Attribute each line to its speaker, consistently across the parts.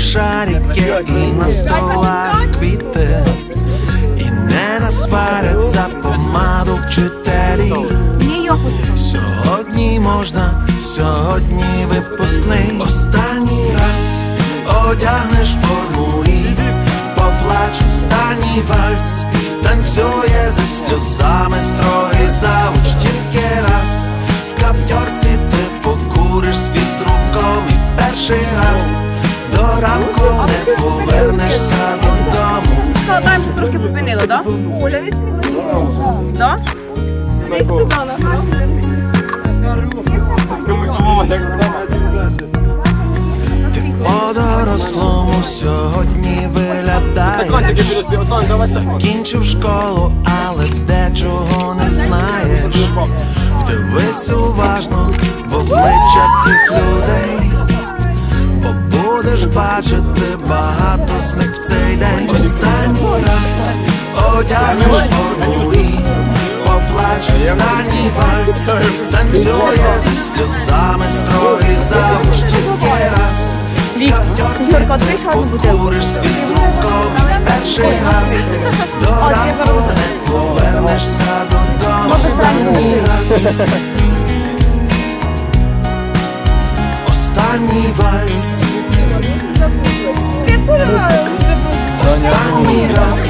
Speaker 1: шарики, і на столах квіти, і не насварять помаду вчителі. Сьогодні можна, сьогодні випускний. Останній раз одягнеш форму і поплач останній вальс, ранку не повернешся додому.
Speaker 2: Складаємо, що трошки попинило, так?
Speaker 3: Оля, не сміли.
Speaker 2: Да?
Speaker 3: Десь туди нога.
Speaker 1: Ти по-дорослому сьогодні виглядаєш. Закінчив школу, але дечого не знаєш. Вдивись уважно в обличчя цих людей, будеш бачити багато з них в цей день. Останній раз одягнеш форму і поплач останній вальс, танцює зі сльозами строгий завуч тільки раз. Каптьорці ти покуриш світ з руком перший раз до ранку не повернешся додому. Останній раз. Останній вальс.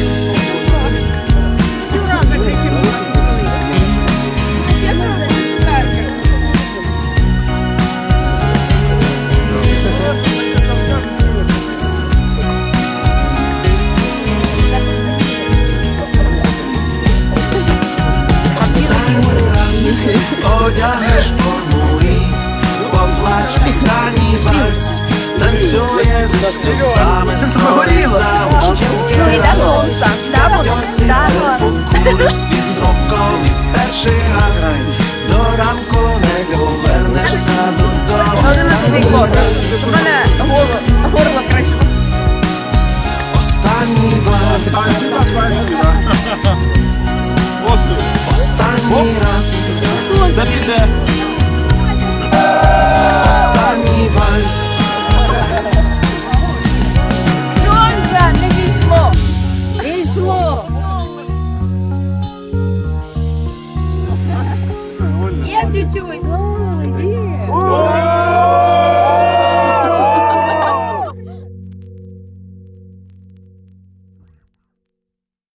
Speaker 1: Одягнеш форму і поплач останній вальс. Танцює зі сльозами строї завуч тільки раз. Каптьорці ти покуриш світ роком і перший раз до ранку не повернешся додому.
Speaker 2: У мене горло краще.
Speaker 1: останній вальс, останній вальс.
Speaker 2: Сонця не війшло. Війшло.